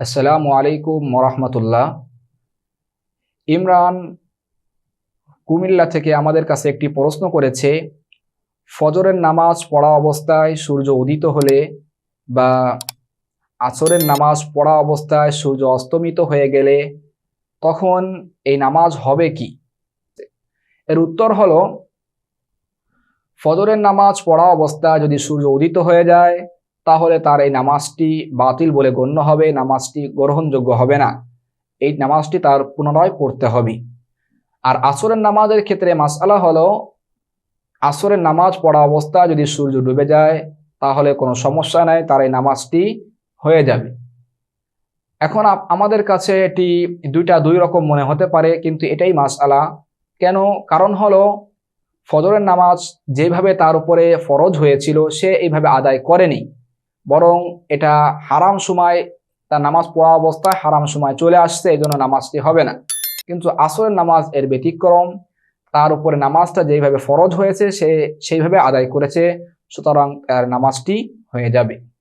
আসসালামু আলাইকুম মরহমতুল্লাহ ইমরান কুমিল্লা থেকে আমাদের কাছে একটি প্রশ্ন করেছে, ফজরের নামাজ পড়া অবস্থায় সূর্য উদিত হলে বা আসরের নামাজ পড়া অবস্থায় সূর্য অস্তমিত হয়ে গেলে তখন এই নামাজ হবে কি? এর উত্তর হলো, ফজরের নামাজ পড়া অবস্থায় যদি সূর্য উদিত হয়ে যায় তাহলে তার এই নামাজটি বাতিল বলে গণ্য হবে, নামাজটি গ্রহণযোগ্য হবে না। এই নামাজটি তার পুনরায় পড়তে হবে। আর আসরের নামাজের ক্ষেত্রে মাসালা হলো, আসরের নামাজ পড়া অবস্থায় যদি সূর্য ডুবে যায়, তাহলে কোনো সমস্যা নাই, তার এই নামাজটি হয়ে যাবে। এখন আমাদের কাছে এটি দুইটা দুই রকম মনে হতে পারে, কিন্তু এটাই মাসআলা। কেন? কারণ হলো, ফজরের নামাজ যেভাবে তার উপরে ফরজ হয়েছিল, সে এইভাবে আদায় করেনি। বরং এটা হারাম সময় তার নামাজ পড়া অবস্থায় হারাম সময় চলে আসছে এই জন্য নামাজটি হবে না। কিন্তু আসরের নামাজ এর ব্যতিক্রম, তার উপরে নামাজটা যেইভাবে ফরজ হয়েছে, সে সেইভাবে আদায় করেছে, সুতরাং তার নামাজটি হয়ে যাবে।